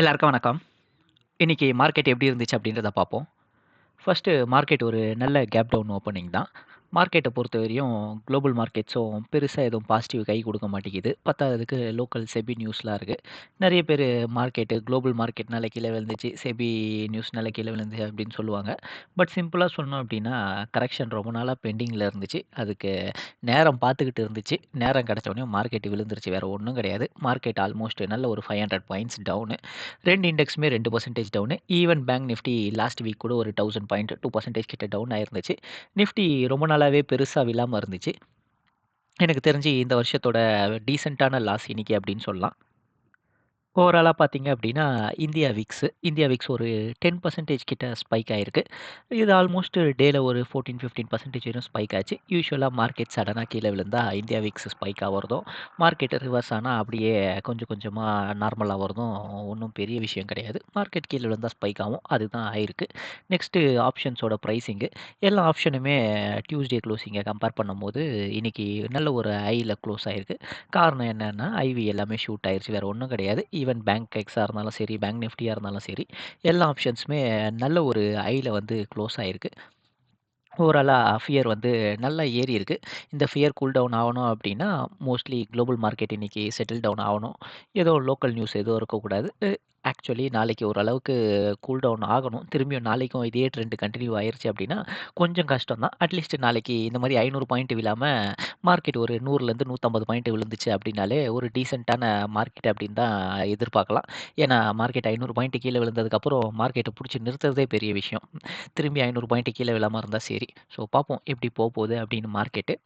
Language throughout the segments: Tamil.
எல்லாருக்கும் வணக்கம். இன்னைக்கு மார்க்கெட் எப்படி இருந்துச்சு அப்படின்றத பார்ப்போம். ஃபர்ஸ்ட்டு மார்க்கெட் ஒரு நல்ல கேப் டவுன் ஓப்பனிங் தான். மார்க்கெட்டை பொறுத்த வரையும் குளோபல் மார்க்கெட்ஸும் பெருசாக எதுவும் பாசிட்டிவ் கை கொடுக்க மாட்டேங்குது. பத்தாததுக்கு லோக்கல் செபி நியூஸ்லாம் இருக்குது நிறைய பேர் மார்க்கெட்டு குளோபல் மார்க்கெட்னால கீழே விழுந்துச்சு, செபி நியூஸ்னால கீழே விழுந்துச்சு அப்படின்னு சொல்லுவாங்க. பட் சிம்பிளாக சொன்னோம் அப்படின்னா, கரெக்ஷன் ரொம்ப நாளாக பெண்டிங்கில் இருந்துச்சு. அதுக்கு நேரம் பார்த்துக்கிட்டு இருந்துச்சு. நேரம் கிடச்சோடனே மார்க்கெட் விழுந்துருச்சு. வேறு ஒன்றும் கிடையாது. மார்க்கெட் ஆல்மோஸ்ட் நல்ல ஒரு 500 பாயிண்ட்ஸ் டவுனு. ரெண்டு இண்டெக்ஸுமே ரெண்டு percentage down. Even bank Nifty last week கூட ஒரு தௌசண்ட் பாயிண்ட் டூ பர்சன்டேஜ் கிட்ட டவுன் ஆயிருந்துச்சு. நிஃப்டி ரொம்ப நாள் நாளாகவே பெருசாக விழாமல் இருந்துச்சு. எனக்கு தெரிஞ்சு இந்த வருஷத்தோட டீசெண்டான லாஸ் இன்னைக்கு அப்படின்னு சொல்லலாம். ஓவராலாக பார்த்தீங்க அப்படின்னா, இந்தியா விக்ஸ் இந்தியா விக்ஸ் ஒரு 10% கிட்ட ஸ்பைக் ஆகிருக்கு இது ஆல்மோஸ்ட் டேல ஒரு ஃபோர்டீன் ஃபிஃப்டீன் பர்சன்டேஜ் வரும் ஸ்பைக் ஆச்சு. யூஸ்வலாக மார்க்கெட் சடனாக கீழே விழுந்தால் இந்தியா விக்ஸ் ஸ்பைக் ஆகிறதும் மார்க்கெட் ரிவர்ஸ் ஆனால் அப்படியே கொஞ்சம் கொஞ்சமாக நார்மல் ஆகிறதும் ஒன்றும் பெரிய விஷயம் கிடையாது. மார்க்கெட் கீழே விழுந்தா ஸ்பைக் ஆகும். அதுதான் ஆயிருக்கு. நெக்ஸ்ட்டு ஆப்ஷன்ஸோட ப்ரைஸிங்கு எல்லா ஆப்ஷனுமே டியூஸ்டே க்ளோஸிங்கை கம்பேர் பண்ணும்போது, இன்னைக்கு நல்ல ஒரு ஐயில் க்ளோஸ் ஆகிருக்கு காரணம் என்னென்னா ஐவி எல்லாமே ஷூட் ஆயிடுச்சு வேறு ஒன்றும் கிடையாது. ஈவன் பேங்க் எக்ஸாக இருந்தாலும் சரி, பேங்க் நிஃப்டியாக இருந்தாலும் சரி, எல்லா ஆப்ஷன்ஸுமே நல்ல ஒரு ஐயில் வந்து க்ளோஸ் ஆகிருக்கு ஓவராலாக ஃபியர் வந்து நல்லா ஏறி இருக்குது இந்த ஃபியர் கூல் டவுன் ஆகணும் அப்படின்னா, மோஸ்ட்லி குளோபல் மார்க்கெட் இன்னைக்கு செட்டில் டவுன் ஆகணும். ஏதோ லோக்கல் நியூஸ் எதுவும் இருக்கக்கூடாது. ஆக்சுவலி நாளைக்கு ஓரளவுக்கு கூல் டவுன் ஆகணும். திரும்பியும் நாளைக்கும் இதே ட்ரெண்ட் கண்டினியூ ஆயிருச்சு அப்படின்னா, கொஞ்சம் கஷ்டம் தான். அட்லீஸ்ட் நாளைக்கு இந்த மாதிரி ஐநூறு பாயிண்ட் விழாமல் மார்க்கெட் ஒரு 100லேருந்து 150 பாயிண்ட் விழுந்துச்சு அப்படின்னாலே, ஒரு டீசெண்டான மார்க்கெட் அப்படின்னு தான் எதிர்பார்க்கலாம். ஏன்னா, மார்க்கெட் ஐநூறு பாயிண்ட் கீழே விழுந்ததுக்கப்புறம் மார்க்கெட்டை பிடிச்சி நிறுத்துறதே பெரிய விஷயம். திரும்பி ஐநூறு பாயிண்ட் கீழே விழாம இருந்தால் சரி. ஸோ பார்ப்போம் எப்படி போக போகுது அப்படின்னு மார்க்கெட்டு.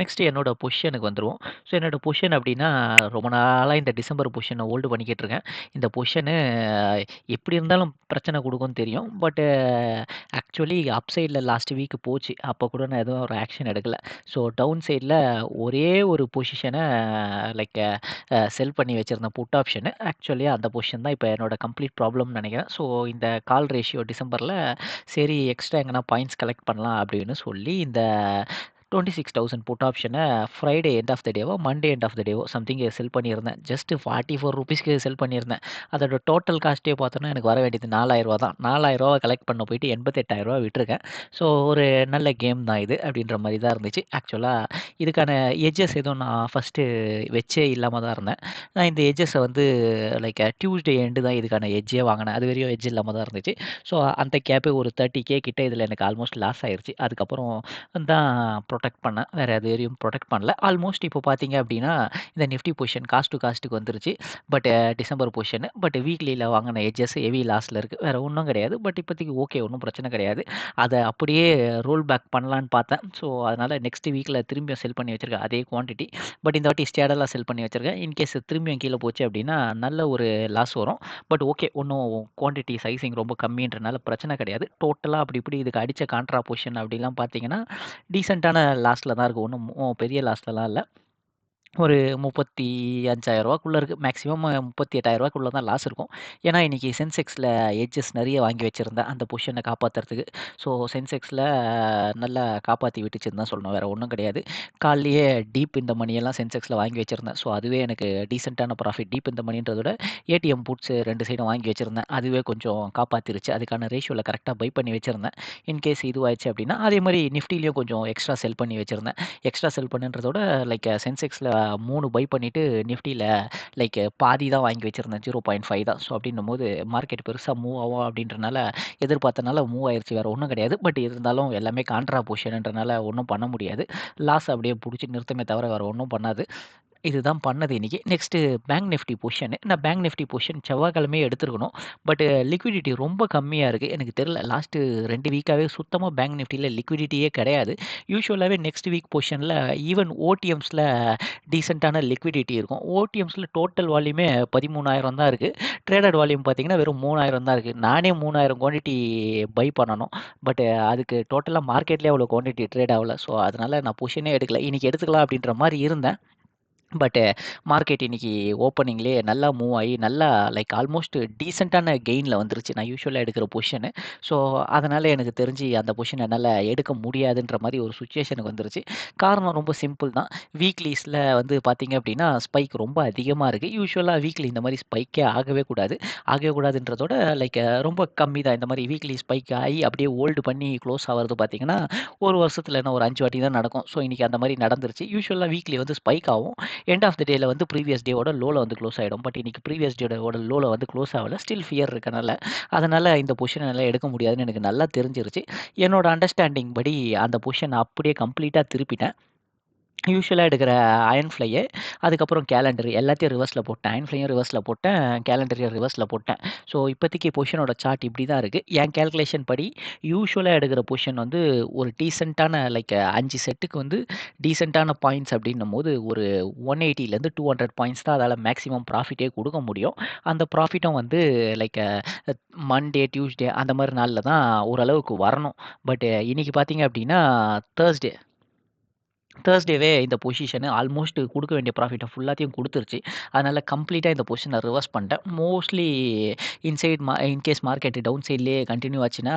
நெக்ஸ்ட் என்னோடய பொஷனுக்கு வந்துடுவோம் ஸோ என்னோட பொஷன் அப்படின்னா, ரொம்ப நாளாக இந்த டிசம்பர் பொஷனை ஹோல்டு பண்ணிக்கிட்டு இருக்கேன். இந்த பொஷனு எப்படி இருந்தாலும் பிரச்சனை குடுக்கும்னு தெரியும். பட்டு ஆக்சுவலி அப் சைடில் லாஸ்ட் வீக் போச்சு. அப்போ கூட நான் எதுவும் ஒரு ஆக்ஷன் எடுக்கலை ஸோ டவுன் சைடில் ஒரே ஒரு பொசிஷனை லைக் செல் பண்ணி வச்சிருந்தேன் புட் ஆப்ஷனு. ஆக்சுவலி அந்த பொசிஷன் தான் இப்போ என்னோட கம்ப்ளீட் ப்ராப்ளம்னு நினைக்கிறேன் ஸோ இந்த கால் ரேஷியோ டிசம்பரில் சரி எக்ஸ்ட்ரா எங்கன்னா பாயிண்ட்ஸ் கலெக்ட் பண்ணலாம் அப்படின்னு சொல்லி, இந்த 26,000 புட் ஆப்ஷனை ஃப்ரைடே எண்ட் ஆஃப் த டேவோ, மண்டே எண்ட் ஆஃப் த டேவோ சம்திங் செல் பண்ணியிருந்தேன். ஜஸ்ட் ₹44க்கு செல் பண்ணியிருந்தேன். அதோட டோட்டல் காஸ்ட்டே பார்த்தோன்னா எனக்கு வர வேண்டியது நாலாயிரரூவா தான். நாலாயிரரூவா கலெக்ட் பண்ண போயிட்டு எண்பத்தெட்டாயிரரூவா விட்டுருக்கேன். ஸோ ஒரு நல்ல கேம் தான் இது அப்படின்ற மாதிரி தான் இருந்துச்சு. ஆக்சுவலாக இதுக்கான எட்ஜஸ் எதுவும் நான் ஃபர்ஸ்ட்டு வச்சே இல்லாமல் தான் இருந்தேன். நான் இந்த எட்ஜஸ வந்து லைக் டியூஸ்டே எண்டு தான் இதுக்கான எஜ்ஜே வாங்கினேன் அது வரையும் எஜ் இல்லாமல் தான் இருந்துச்சு. ஸோ அந்த கேப்பே ஒரு 30K கிட்ட இதில் எனக்கு ஆல்மோஸ்ட் லாஸ் ஆயிருச்சு. அதுக்கப்புறம் தான் ப்ரொடெக்ட் பண்ணேன். வேற எதுவரையும் ப்ரொடெக்ட் பண்ணல. ஆல்மோஸ்ட் இப்போ பார்த்தீங்க அப்படின்னா, இந்த நிஃப்டி பொசிஷன் காஸ்ட் டூ காஸ்ட்டுக்கு வந்துருச்சு. பட் டிசம்பர் பொசிஷன் பட் வீக்லியில் வாங்கின எட்ஜஸ் ஹெவி லாஸில் இருக்குது வேறு ஒன்றும் கிடையாது. பட் இப்போதைக்கு ஓகே ஒன்றும் பிரச்சனை கிடையாது. அதை அப்படியே ரோல் பேக் பண்ணலான்னு பார்த்தேன். ஸோ அதனால் நெக்ஸ்ட் வீக்கில் திரும்பியும் செல் பண்ணி வச்சுருக்கேன் அதே குவான்டிட்டி. பட் இந்த வாட்டி ஸ்டேடலாக செல் பண்ணி வச்சுருக்கேன் இன்கேஸ் திரும்பியும் கீழே போச்சு அப்படின்னா, நல்ல ஒரு லாஸ் வரும். பட் ஓகே ஒன்றும் குவான்டிட்டி சைஸிங் ரொம்ப கம்மின்றனால பிரச்சனை கிடையாது. டோட்டலாக அப்படி இப்படி இதுக்கு அடித்த கான்ட்ரா பொசிஷன் அப்படிலாம் பார்த்தீங்கன்னா, டீசெண்டான லாஸ்ட்டில் தான் இருக்கும் ஒன்றும் பெரிய லாஸ்லலாம் இல்லை. ஒரு முப்பத்தி அஞ்சாயிரரூவாக்குள்ளே இருக்குது மேக்ஸிமம் முப்பத்தி எட்டாயிரரூவாக்குள்ளே தான் லாஸ் இருக்கும். ஏன்னா, இன்றைக்கி சென்செக்ஸில் எட்ஜஸ் நிறைய வாங்கி வச்சுருந்தேன் அந்த பொசிஷனை காப்பாற்றுறதுக்கு ஸோ சென்செக்ஸில் நல்லா காப்பாற்றி விட்டுச்சுன்னு தான் சொல்லணும். வேறு ஒன்றும் கிடையாது. காலையே டீப் இந்த மணியெல்லாம் சென்செக்ஸில் வாங்கி வச்சுருந்தேன் ஸோ அதுவே எனக்கு டீசெண்டான ப்ராஃபிட். டீப் இந்த மணின்றத விட ஏடிஎம் புட்ஸ் ரெண்டு சைடும் வாங்கி வச்சுருந்தேன் அதுவே கொஞ்சம் காப்பாற்றிருச்சு அதுக்கான ரேஷியோவில் கரெக்டாக பை பண்ணி வச்சுருந்தேன் இன்கேஸ் இதுவாயிடுச்சு அப்படின்னா, அதே மாதிரி நிஃப்டிலையும் கொஞ்சம் எக்ஸ்ட்ரா செல் பண்ணி வச்சுருந்தேன் எக்ஸ்ட்ரா செல் பண்ணுன்றதோட விட லைக் சென்செக்ஸில் 3 பை பண்ணிட்டு நிஃப்டியில் லைக் பாதி தான் வாங்கி வச்சிருந்தேன். 0.5 தான். ஸோ அப்படின்னும்போது மார்க்கெட் பெருசா மூவ் ஆகும் அப்படின்றனால எதிர்பார்த்தனால மூவ் ஆயிருச்சு. வேற ஒண்ணும் கிடையாது. பட் இருந்தாலும் எல்லாமே கான்ட்ரா பொசிஷன்ன்றனால ஒண்ணும் பண்ண முடியாது. லாஸ் அப்படியே புடிச்சு நிறுத்துமே தவிர வேற ஒண்ணும் பண்ணாது. இதுதான் பண்ணது இன்றைக்கி நெக்ஸ்ட்டு பேங்க் நிஃப்டி பொஷன் நான் பேங்க் நிஃப்டி பொஷன் செவ்வாய்க்கிழமையே எடுத்துருக்கணும் பட் லிக்விடிட்டி ரொம்ப கம்மியாக இருக்குது எனக்கு தெரியல. லாஸ்ட்டு ரெண்டு வீக்காவே சுத்தமாக பேங்க் நிஃப்டியில் லிக்விடிட்டியே கிடையாது. யூஸ்வலாகவே நெக்ஸ்ட் வீக் பொஷனில் ஈவன் ஓடிஎம்ஸில் டீசெண்டான லிக்விடிட்டி இருக்கும். ஓடிஎம்ஸில் டோட்டல் வால்யூமே 13,000 தான் இருக்குது ட்ரேடட் வால்யூம் பார்த்திங்கன்னா வெறும் 3,000 தான் இருக்குது நானே 3,000 குவான்டிட்டி பை பண்ணணும். பட் அதுக்கு டோட்டலாக மார்க்கெட்லேயே அவ்வளோ குவான்டிட்டி ட்ரேட் ஆகலை ஸோ அதனால நான் பொஷனே எடுக்கல. இன்றைக்கி எடுத்துக்கலாம் அப்படின்ற மாதிரி இருந்தேன். பட்டு மார்க்கெட் uh, இன்னைக்கு ஓப்பனிங்லேயே நல்லா மூவ் ஆகி நல்லா லைக் ஆல்மோஸ்ட் டீசெண்டான கெயினில் வந்துருச்சு. நான் யூஸ்வலாக எடுக்கிற பொசிஷனு ஸோ அதனால் எனக்கு தெரிஞ்சு அந்த பொசிஷனை என்னால் எடுக்க முடியாதுன்ற மாதிரி ஒரு சுச்சுவேஷனுக்கு வந்துருச்சு. காரணம் ரொம்ப சிம்பிள் தான். வீக்லீஸில் வந்து பார்த்திங்க அப்படின்னா ஸ்பைக் ரொம்ப அதிகமாக இருக்குது யூஸ்வலாக வீக்லி இந்த மாதிரி ஸ்பைக்கே ஆகவே கூடாது. ஆகவே கூடாதுன்றதோட லைக் ரொம்ப கம்மி தான். இந்த மாதிரி வீக்லி ஸ்பைக் ஆகி அப்படியே ஓல்டு பண்ணி க்ளோஸ் ஆகிறது பார்த்தீங்கன்னா ஒரு வருஷத்தில் என்ன ஒரு அஞ்சு வாட்டி தான் நடக்கும். ஸோ இன்றைக்கி அந்த மாதிரி நடந்துருச்சு. யூஸ்வலாக வீக்லி வந்து ஸ்பைக் ஆகும். எண்ட் ஆஃப் த டேல வந்து ப்ரீவியஸ் டேவோட லோவில் வந்து க்ளோஸ் ஆகிடும் பட் இன்னைக்கு ப்ரீவியஸ் டேவோட லோவில் வந்து க்ளோஸ் ஆகல. ஸ்டில் ஃபியர் இருக்கனால. அதனால் இந்த பொசிஷன் எல்லாம் எடுக்க முடியாதுன்னு எனக்கு நல்லா தெரிஞ்சிருச்சு. என்னோட அண்டர்ஸ்டாண்டிங் படி அந்த பொசிஷன் அப்படியே கம்ப்ளீட்டாக திருப்பிட்டேன். யூஸ்வலாக எடுக்கிற அயன் ஃப்ளையை அதுக்கப்புறம் கேலண்டர் எல்லாத்தையும் ரிவர்ஸில் போட்டேன். அயன் ஃப்ளையும் ரிவர்ஸில் போட்டேன். கேலண்டரையும் ரிவர்ஸில் போட்டேன். ஸோ இப்போதைக்கு பொஷனோட சார்ட் இப்படி தான் இருக்குது என் கேல்குலேஷன் படி யூஸ்வலாக எடுக்கிற பொஷன் வந்து ஒரு டீசெண்டான லைக் அஞ்சு செட்டுக்கு வந்து டீசெண்டான பாயிண்ட்ஸ் அப்படின்னும் போது ஒரு ஒன் எயிட்டிலேருந்து டூ ஹண்ட்ரட் பாயிண்ட்ஸ் தான் அதால் மேக்ஸிமம் ப்ராஃபிட்டே கொடுக்க முடியும். அந்த ப்ராஃபிட்டும் வந்து லைக் மண்டே டியூஸ்டே அந்த மாதிரி நாளில் தான் ஓரளவுக்கு வரணும். பட் இன்றைக்கி பார்த்தீங்க அப்படின்னா தேர்ஸ்டே தேர்ஸ்டேவே இந்த பொசிஷனு ஆல்மோஸ்ட் கொடுக்க வேண்டிய ப்ராஃபிட்டை ஃபுல்லாத்தையும் கொடுத்துருச்சு. அதனால் கம்ப்ளீட்டாக இந்த பொசிஷனை ரிவர்ஸ் பண்ணிட்டேன். மோஸ்ட்லி இன்சைட் மா இன்கேஸ் மார்க்கெட்டு டவுன் சைட்லேயே கண்டினியூ ஆச்சுன்னா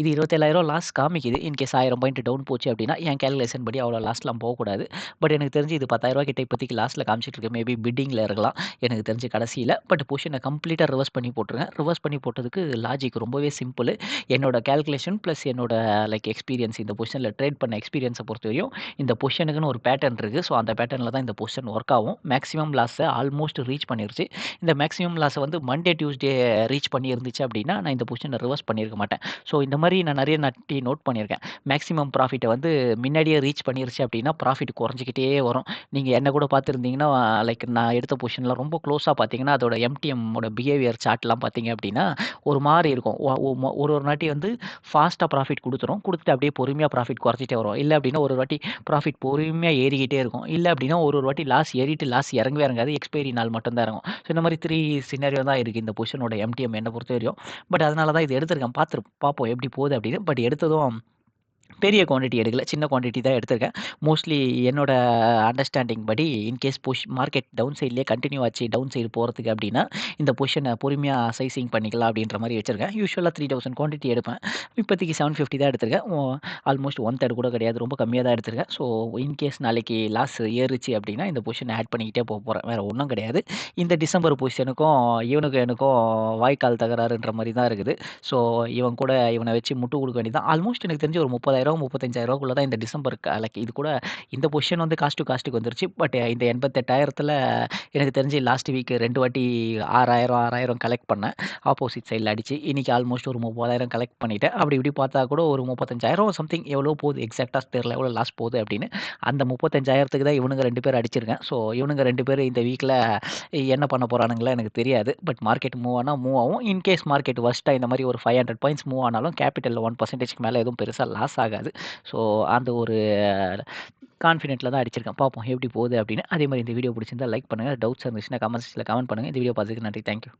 இது இருபத்தேழாயிரம் லாஸ் காமிக்குது. இன்கேஸ் ஆயிரம் பாயிண்ட் டவுன் போச்சு அப்படின்னா என் கேல்குலேஷன் படி அவ்வளோ லாஸ்ட்லாம் போகக்கூடாது. பட் எனக்கு தெரிஞ்சு இது பத்தாயிரரூவா கிட்ட இப்போதைக்கு லாஸ்ட்டில் காமிச்சிட்டு இருக்கு மேபி பிட்டிங்கில் இருக்கலாம். எனக்கு தெரிஞ்சு கடைசியில். பட் பொசிஷனை கம்ப்ளீட்டாக ரிவர்ஸ் பண்ணி போட்டுருங்க ரிவர்ஸ் பண்ணி போட்டதுக்கு லாஜிக் ரொம்பவே சிம்பிள் என்னோட கேல்குலேஷன் ப்ளஸ் என்னோட லைக் எக்ஸ்பீரியன்ஸ் இந்த பொசிஷனில் ட்ரேட் பண்ண எக்ஸ்பீரியன்ஸை பொறுத்த வரையும் இந்த பொசிஷனுக்குன்னு ஒரு பேட்டர்ன் இருக்குது ஸோ அந்த பேட்டர்னில் தான் இந்த பொசிஷன் ஒர்க் ஆகும். மேக்ஸிமம் லாஸை ஆல்மோஸ்ட் ரீச் பண்ணிருச்சு. இந்த மேக்ஸிமம் லாஸை வந்து மண்டே டியூஸ்டே ரீச் பண்ணியிருந்துச்சு அப்படின்னா நான் இந்த பொசிஷனை ரிவர்ஸ் பண்ணியிருக்க மாட்டேன். ஸோ இந்த மாதிரி நான் நிறைய நட்டி நோட் பண்ணியிருக்கேன். மேக்ஸிமம் ப்ராஃபிட்டை வந்து முன்னாடியே ரீச் பண்ணிருச்சு அப்படின்னா ப்ராஃபிட் குறைஞ்சிக்கிட்டே வரும். நீங்கள் என்ன கூட பார்த்துருந்தீங்கன்னா லைக் நான் எடுத்த பொசிஷனில் ரொம்ப க்ளோஸாக பார்த்தீங்கன்னா அதோட எம்டிஎம்மோட பிஹேவியர் சார்ட்லாம் பார்த்தீங்க அப்படின்னா ஒரு மாதிரி இருக்கும். ஒரு ஒரு நாட்டி வந்து ஃபாஸ்ட்டாக ப்ராஃபிட் கொடுத்துரும். கொடுத்துட்டு அப்படியே பொறுமையாக ப்ராஃபிட் குறைச்சிட்டே வரும். இல்லை அப்படின்னா ஒரு வாட்டி ப்ராஃபிட் பொறுமையாக ஏறிக்கிட்டே இருக்கும். இல்லை அப்படின்னா ஒரு ஒரு வாட்டி லாஸ் ஏறிட்டு லாஸ் இறங்கவே இறங்காது. எக்ஸ்பைரி நாள் மட்டும்தான் இறங்கும். ஸோ இந்த மாதிரி த்ரீ சின்னரியோ தான் இருக்குது இந்த பொசிஷனோட எம்டிஎம் என்னை பொறுத்த வரையும் பட் அதனால தான் இது எடுத்திருக்கேன். பார்த்துருப்போம் பார்ப்போம். எப்படி போகுது அப்படின்னு. பட் எடுத்ததும் பெரிய குவான்டிட்டி எடுக்கல. சின்ன குவான்டிட்டி தான் எடுத்திருக்கேன். மோஸ்ட்லி என்னோட அண்டர்ஸ்டாண்டிங் படி இன்கேஸ் பொஷ் மார்க்கெட் டவுன் சைட்லேயே கண்டினியூ ஆச்சு டவுன் சைடு போகிறதுக்கு அப்படின்னா இந்த பொஷனை பொறுமையாக சைசிங் பண்ணிக்கலாம் அப்படின்ற மாதிரி வச்சுருக்கேன். யூஸ்வலாக த்ரீ தௌசண்ட் குவான்டிட்டி எடுப்பேன். இப்போதைக்கு செவன் ஃபிஃப்டி தான் எடுத்திருக்கேன். ஆல்மோஸ்ட் ஒன் தேர்ட் கூட கிடையாது. ரொம்ப கம்மியாக தான் எடுத்திருக்கேன். ஸோ இன்கேஸ் நாளைக்கு லாஸ் ஏறுச்சு அப்படின்னா இந்த பொஷனை ஆட் பண்ணிக்கிட்டே போக போகிறேன் வேறு ஒன்றும் கிடையாது. இந்த டிசம்பர் பொசிஷனுக்கும் இவனுக்கும் எனக்கும் வாய்க்கால் தகராறுன்ற மாதிரி தான் இருக்குது. ஸோ இவன் கூட இவனை வச்சு முட்டு கொடுக்க வேண்டியது ஆல்மோஸ்ட் எனக்கு தெரிஞ்சு ஒரு முப்பதாயிரம் முப்பத்தஞ்சாயிரரூவாக்குள்ள தான் இந்த டிசம்பர் லைக் இது கூட இந்த பொசிஷன் வந்து காஸ்ட் டு காஸ்ட்டுக்கு வந்துருச்சு. பட் இந்த எண்பத்தெட்டாயிரத்தில் எனக்கு தெரிஞ்சு லாஸ்ட் வீக் ரெண்டு வாட்டி ஆறாயிரம் ஆறாயிரம் கலெக்ட் பண்ணேன். ஆப்போசிட் சைடில் அடிச்சு இன்றைக்கி ஆல்மோஸ்ட் ஒரு முப்பதாயிரம் கலெக்ட் பண்ணிவிட்டேன் அப்படி இப்படி பார்த்தா கூட ஒரு முப்பத்தஞ்சாயிரம் சம்திங் எவ்வளோ போகுது. எக்ஸாக்டாக தெரில எவ்வளோ லாஸ் போகுது அப்படின்னு. அந்த முப்பத்தஞ்சாயிரத்துக்கு தான் இவனுங்க ரெண்டு பேர் அடிச்சிருக்கேன். ஸோ இவனுங்க ரெண்டு பேர் இந்த வீக்கில் என்ன பண்ண போகிறானுங்களா எனக்கு தெரியாது. பட் மார்க்கெட் மூவ் ஆனால் மூவ் ஆகும். இன்கேஸ் மார்க்கெட் ஃபஸ்ட்டாக இந்த மாதிரி ஒரு ஃபைவ் ஹண்ட்ரட் பாயிண்ட்ஸ் மூவ் ஆனாலும் கேபிட்டலில் ஒன் பர்சன்டேஜ்க்கு மேலே எதுவும் பெருசாக லாஸ் ஆகாது. ஸோ அந்த ஒரு கான்ஃபிடென்ட்டில் தான் அடிச்சிருக்கேன். பார்ப்போம் எப்படி போகுது அப்படின்னு. அதே மாதிரி இந்த வீடியோ பிடிச்சிருந்தா லைக் பண்ணுங்கள் டவுட்ஸ் இருந்துச்சுன்னா கமெண்ட்ஸில் கமெண்ட் பண்ணுங்கள் இந்த வீடியோ பார்த்துக்கு நன்றி. தேங்க்யூ